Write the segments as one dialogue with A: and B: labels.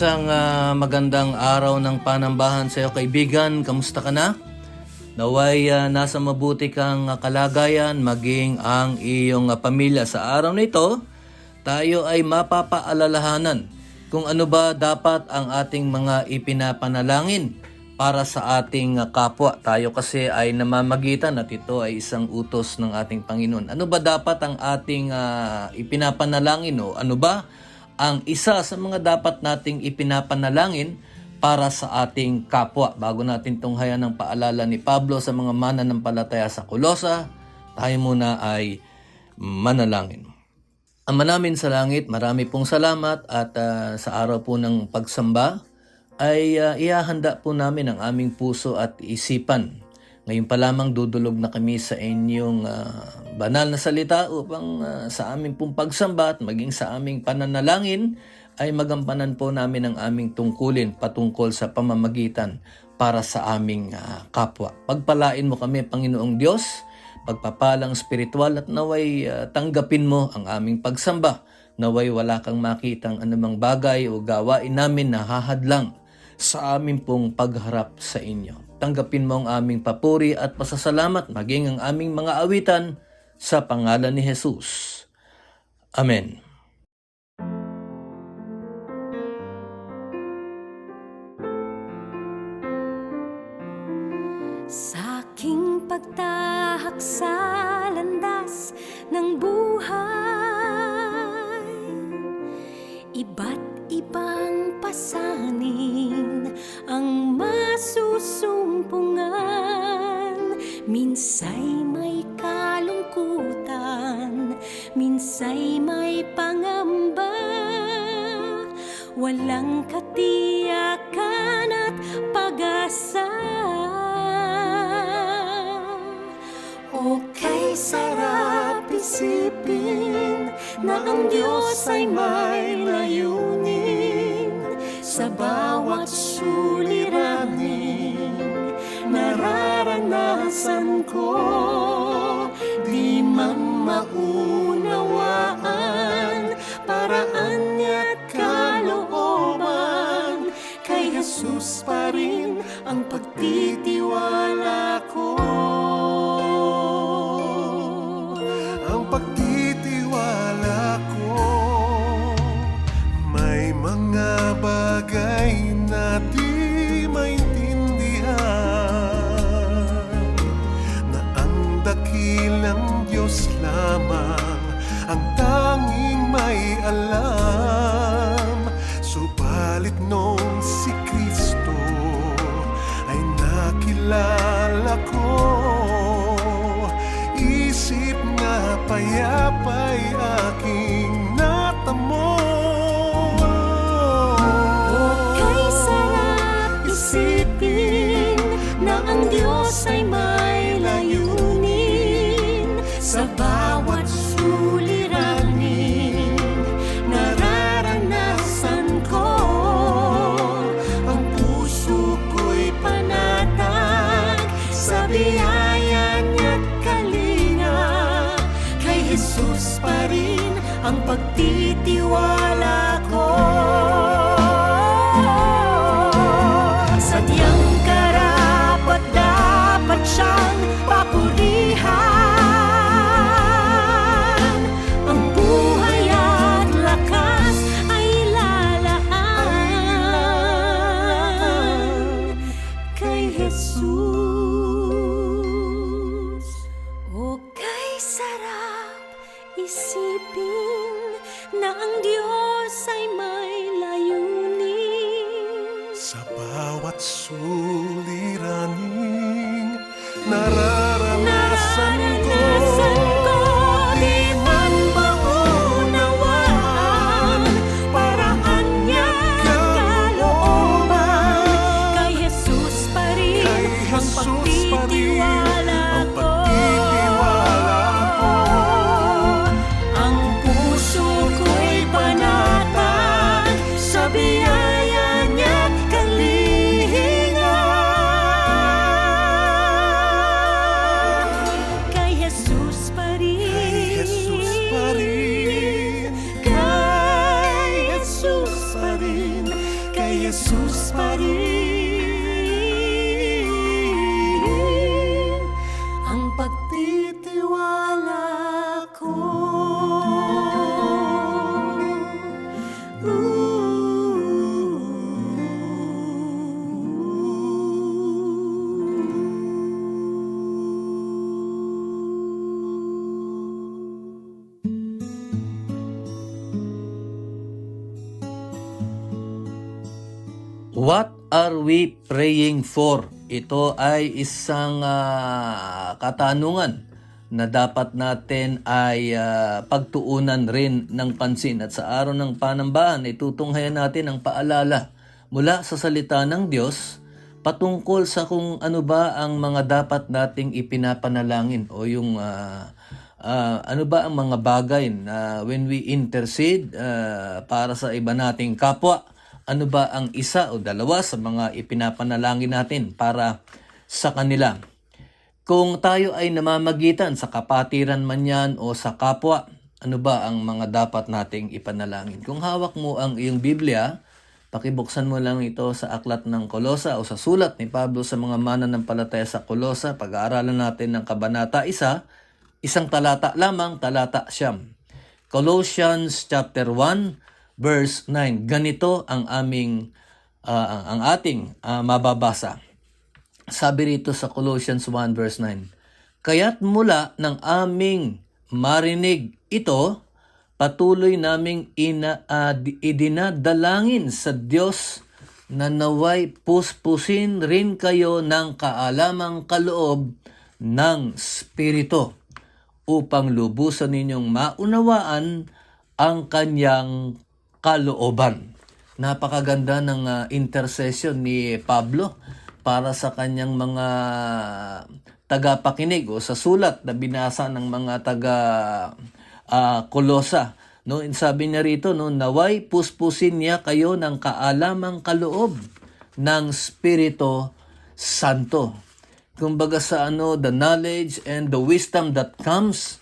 A: Isang ah, magandang araw ng panambahan sa iyo kaibigan. Kamusta ka na? Naway ah, nasa mabuti kang ah, kalagayan maging ang iyong ah, pamilya. Sa araw na ito, tayo ay mapapaalalahanan kung ano ba dapat ang ating mga ipinapanalangin para sa ating ah, kapwa. Tayo kasi ay namamagitan at ito ay isang utos ng ating Panginoon. Ano ba dapat ang ating ah, ipinapanalangin o ano ba ang isa sa mga dapat nating ipinapanalangin para sa ating kapwa. Bago natin tunghayan ng paalala ni Pablo sa mga mananampalataya sa Kulosa, tayo muna ay manalangin. Ama namin sa langit, marami pong salamat at ah, sa araw po ng pagsamba ay ah, ihahanda po namin ang aming puso at isipan. Ngayon pa lamang dudulog na kami sa inyong ah, banal na salita upang ah, sa aming pong pagsamba at maging sa aming pananalangin ay magampanan po namin ang aming tungkulin patungkol sa pamamagitan para sa aming ah, kapwa. Pagpalain mo kami, Panginoong Diyos, pagpapalang spiritual at naway ah, tanggapin mo ang aming pagsamba. Naway wala kang makitang anumang bagay o gawain namin na hahadlang sa aming pong pagharap sa inyo. Tanggapin mo ang aming papuri at pasasalamat maging ang aming mga awitan sa pangalan ni Jesus. Amen.
B: Ang Diyos ay may layunin Sa bawat suliranin
C: Diyos ay
B: may layunin Sa bawat suliranin. Nararanasan ko Ang puso ko'y panatag sa biyaya niya't kalinga. Kay Jesus pa rin ang pagtitiwala Kay Jesus
A: What are we praying for? Ito ay isang ah, katanungan na dapat natin ay ah, pagtuunan rin ng pansin. At sa araw ng panambahan, itutunghayan natin ang paalala mula sa salita ng Diyos patungkol sa kung ano ba ang mga dapat nating ipinapanalangin o yung ah, ah, ano ba ang mga bagay na when we intercede ah, para sa iba nating kapwa ano ba ang isa o dalawa sa mga ipinapanalangin natin para sa kanila. Kung tayo ay namamagitan sa kapatiran man yan o sa kapwa, ano ba ang mga dapat nating ipanalangin? Kung hawak mo ang iyong Biblia, pakibuksan mo lang ito sa aklat ng Kolosa o sa sulat ni Pablo sa mga mananampalataya sa Kolosa. Pag-aaralan natin ng Kabanata 1, isang talata lamang, talata siyam. Colossians chapter 1 verse 9. Ganito ang aming ah, ang ating ah, mababasa. Sabi rito sa Colossians 1 verse 9. Kaya't mula ng aming marinig ito, patuloy naming ina, di- idinadalangin sa Diyos na naway puspusin rin kayo ng kaalamang kaloob ng Espiritu upang lubusan ninyong maunawaan ang kanyang kalooban. Napakaganda ng ah, intercession ni Pablo para sa kanyang mga tagapakinig o sa sulat na binasa ng mga taga ah, Kolosa. No, sabi niya rito, no, naway puspusin niya kayo ng kaalamang kaloob ng Espiritu Santo. Kumbaga sa ano, the knowledge and the wisdom that comes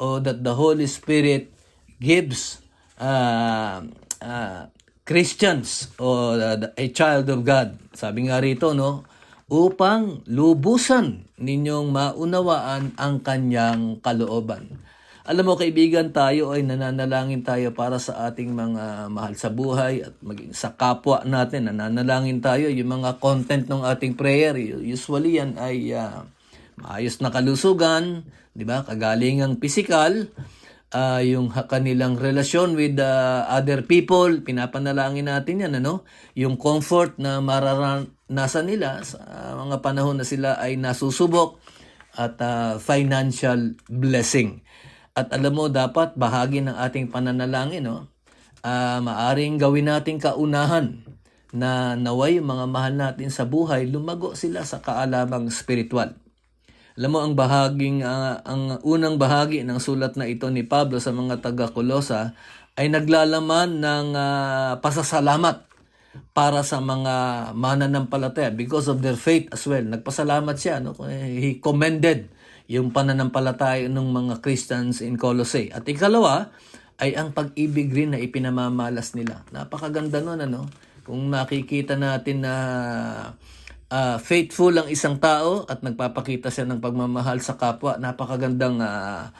A: or that the Holy Spirit gives uh, uh, Christians or uh, a child of God. Sabi nga rito, no, upang lubusan ninyong maunawaan ang kanyang kalooban. Alam mo kaibigan, tayo ay nananalangin tayo para sa ating mga mahal sa buhay at maging sa kapwa natin. Nananalangin tayo yung mga content ng ating prayer. Usually yan ay ah, maayos na kalusugan, di ba? Kagalingang physical, ah, yung kanilang relasyon with ah, other people, pinapanalangin natin yan, ano? Yung comfort na mararanasan nila sa mga panahon na sila ay nasusubok at ah, financial blessing. At alam mo, dapat bahagi ng ating pananalangin, no? Ah, maaring gawin nating kaunahan na naway yung mga mahal natin sa buhay, lumago sila sa kaalamang spiritual. Alam mo ang bahaging ah, ang unang bahagi ng sulat na ito ni Pablo sa mga taga Kolosa ay naglalaman ng ah, pasasalamat para sa mga mananampalataya because of their faith as well. Nagpasalamat siya, no? He commended yung pananampalataya ng mga Christians in Colossae. At ikalawa ay ang pag-ibig rin na ipinamamalas nila. Napakaganda nun, ano? Kung nakikita natin na ah, faithful ang isang tao at nagpapakita siya ng pagmamahal sa kapwa, napakagandang ah,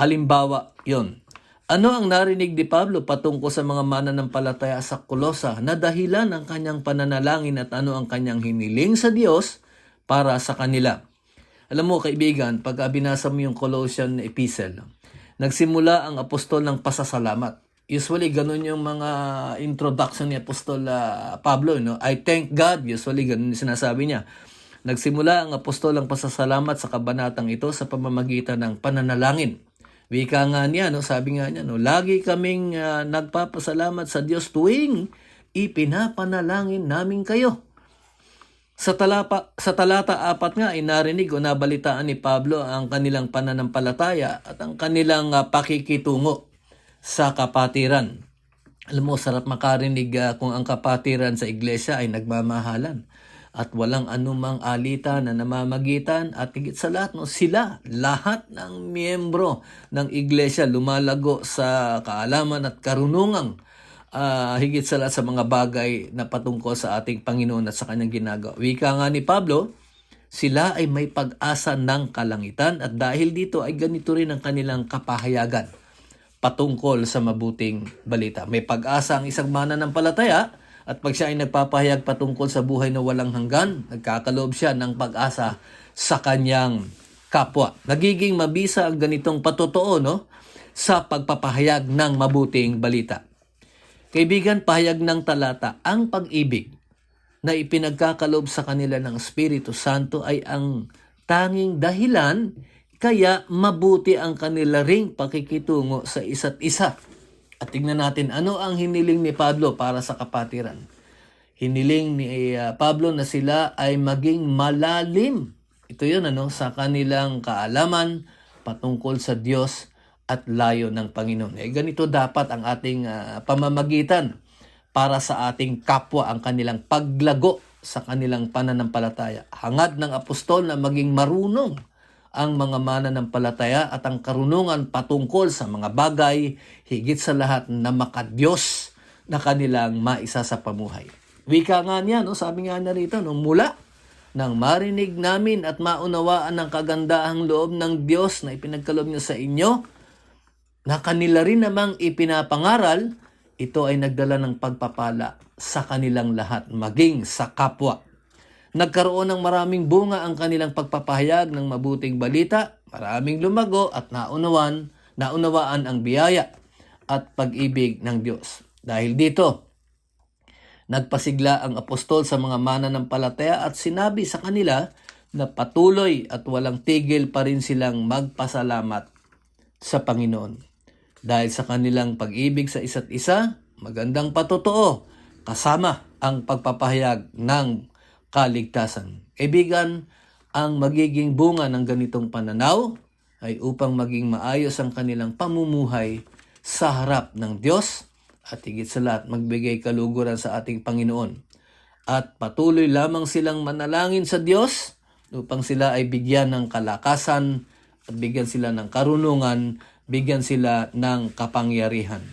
A: halimbawa yon. Ano ang narinig ni Pablo patungkol sa mga mananampalataya sa Kolosa na dahilan ng kanyang pananalangin at ano ang kanyang hiniling sa Diyos para sa kanila? Alam mo kaibigan, pag binasa mo yung Colossian epistle, nagsimula ang apostol ng pasasalamat. Usually, ganun yung mga introduction ni Apostol ah, Pablo. No? I thank God. Usually, ganun yung sinasabi niya. Nagsimula ang apostol ang pasasalamat sa kabanatang ito sa pamamagitan ng pananalangin. Wika nga niya, no? sabi nga niya, no? lagi kaming ah, nagpapasalamat sa Diyos tuwing ipinapanalangin namin kayo. Sa, talapa, sa talata 4 nga ay narinig o nabalitaan ni Pablo ang kanilang pananampalataya at ang kanilang ah, pakikitungo sa kapatiran. Alam mo, sarap makarinig ah, kung ang kapatiran sa iglesia ay nagmamahalan at walang anumang alitan na namamagitan at higit sa lahat, no, sila, lahat ng miyembro ng iglesia lumalago sa kaalaman at karunungang ah, higit sa lahat sa mga bagay na patungkol sa ating Panginoon at sa kanyang ginagawa. Wika nga ni Pablo, sila ay may pag-asa ng kalangitan at dahil dito ay ganito rin ang kanilang kapahayagan patungkol sa mabuting balita. May pag-asa ang isang mananampalataya at pag siya ay nagpapahayag patungkol sa buhay na walang hanggan, nagkakaloob siya ng pag-asa sa kanyang kapwa. Nagiging mabisa ang ganitong patotoo no, sa pagpapahayag ng mabuting balita. Kaibigan, pahayag ng talata, ang pag-ibig na ipinagkakaloob sa kanila ng Espiritu Santo ay ang tanging dahilan kaya mabuti ang kanila ring pakikitungo sa isa't isa. At tingnan natin ano ang hiniling ni Pablo para sa kapatiran. Hiniling ni uh, Pablo na sila ay maging malalim. Ito yun ano, sa kanilang kaalaman patungkol sa Diyos at layo ng Panginoon. Eh, ganito dapat ang ating ah, pamamagitan para sa ating kapwa ang kanilang paglago sa kanilang pananampalataya. Hangad ng apostol na maging marunong ang mga mananampalataya at ang karunungan patungkol sa mga bagay, higit sa lahat na makadiyos na kanilang maisa sa pamuhay. Wika nga niya, no? sabi nga na rito, no? mula nang marinig namin at maunawaan ang kagandahang loob ng Diyos na ipinagkaloob niya sa inyo, na kanila rin namang ipinapangaral, ito ay nagdala ng pagpapala sa kanilang lahat, maging sa kapwa. Nagkaroon ng maraming bunga ang kanilang pagpapahayag ng mabuting balita, maraming lumago at naunawan, naunawaan ang biyaya at pag-ibig ng Diyos. Dahil dito, nagpasigla ang apostol sa mga mananampalataya at sinabi sa kanila na patuloy at walang tigil pa rin silang magpasalamat sa Panginoon. Dahil sa kanilang pag-ibig sa isa't isa, magandang patotoo, kasama ang pagpapahayag ng kaligtasan. Kaibigan, ang magiging bunga ng ganitong pananaw ay upang maging maayos ang kanilang pamumuhay sa harap ng Diyos at higit sa lahat magbigay kaluguran sa ating Panginoon. At patuloy lamang silang manalangin sa Diyos upang sila ay bigyan ng kalakasan at bigyan sila ng karunungan, bigyan sila ng kapangyarihan.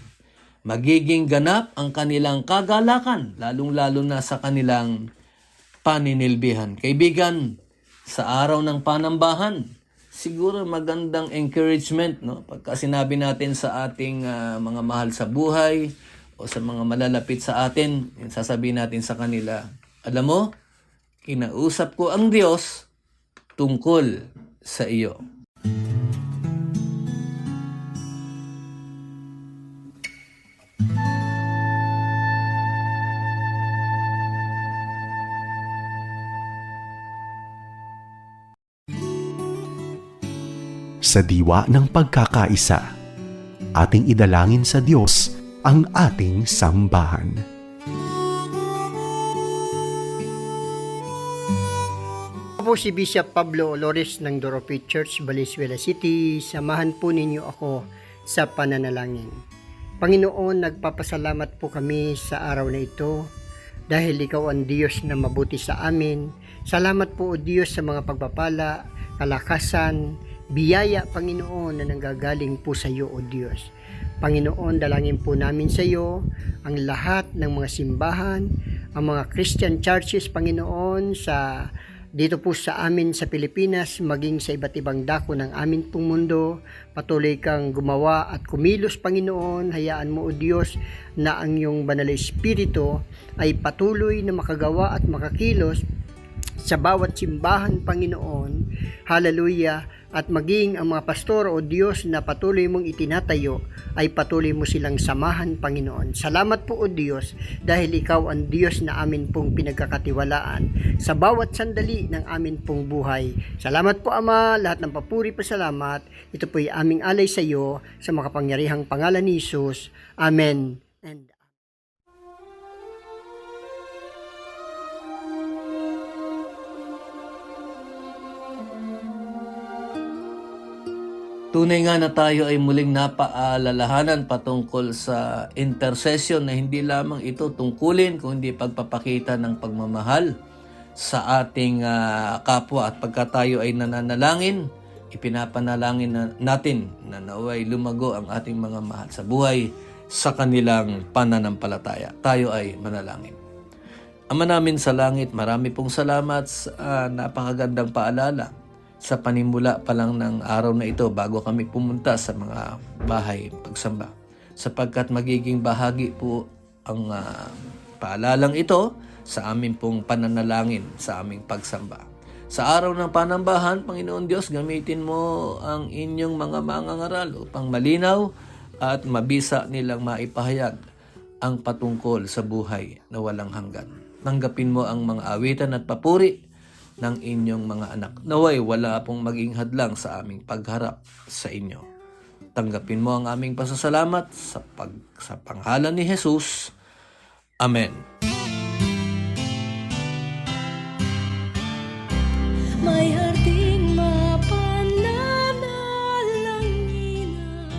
A: Magiging ganap ang kanilang kagalakan, lalong-lalo na sa kanilang paninilbihan. Kaibigan, sa araw ng panambahan, siguro magandang encouragement no pagka sinabi natin sa ating ah, mga mahal sa buhay o sa mga malalapit sa atin sasabihin natin sa kanila alam mo kinausap ko ang Diyos tungkol sa iyo
D: Sa diwa ng pagkakaisa, ating idalangin sa Diyos ang ating sambahan.
E: Ako si Bishop Pablo Olores ng Doropit Church, Valenzuela City. Samahan po ninyo ako sa pananalangin. Panginoon, nagpapasalamat po kami sa araw na ito dahil ikaw ang Diyos na mabuti sa amin. Salamat po o Diyos sa mga pagpapala, kalakasan, biyaya Panginoon na nanggagaling po sa iyo o Diyos. Panginoon, dalangin po namin sa iyo ang lahat ng mga simbahan, ang mga Christian churches, Panginoon, sa dito po sa amin sa Pilipinas, maging sa iba't ibang dako ng amin pong mundo, patuloy kang gumawa at kumilos, Panginoon. Hayaan mo, O Diyos, na ang iyong banal na espiritu ay patuloy na makagawa at makakilos sa bawat simbahan, Panginoon. Hallelujah. At maging ang mga pastor o Diyos na patuloy mong itinatayo ay patuloy mo silang samahan, Panginoon. Salamat po o Diyos dahil Ikaw ang Diyos na amin pong pinagkakatiwalaan sa bawat sandali ng amin pong buhay. Salamat po Ama, lahat ng papuri pa salamat. Ito po'y aming alay sa iyo sa makapangyarihang pangalan ni Jesus. Amen. And
A: Tunay nga na tayo ay muling napaalalahanan patungkol sa intercession na hindi lamang ito tungkulin kundi pagpapakita ng pagmamahal sa ating ah, kapwa at pagka tayo ay nananalangin, ipinapanalangin na, natin na naway lumago ang ating mga mahal sa buhay sa kanilang pananampalataya. Tayo ay manalangin. Ama namin sa langit, marami pong salamat sa ah, napakagandang paalala sa panimula pa lang ng araw na ito bago kami pumunta sa mga bahay pagsamba. Sapagkat magiging bahagi po ang ah, paalalang ito sa aming pong pananalangin sa aming pagsamba. Sa araw ng panambahan, Panginoon Diyos, gamitin mo ang inyong mga mangangaral upang malinaw at mabisa nilang maipahayag ang patungkol sa buhay na walang hanggan. Tanggapin mo ang mga awitan at papuri ng inyong mga anak. Naway wala pong maging hadlang sa aming pagharap sa inyo. Tanggapin mo ang aming pasasalamat sa, pag, sa panghalan ni Jesus. Amen.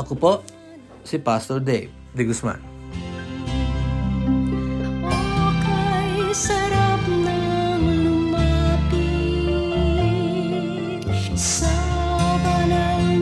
A: Ako po, si Pastor Dave de Guzman.
B: O kay sarap ng lumapit sa banal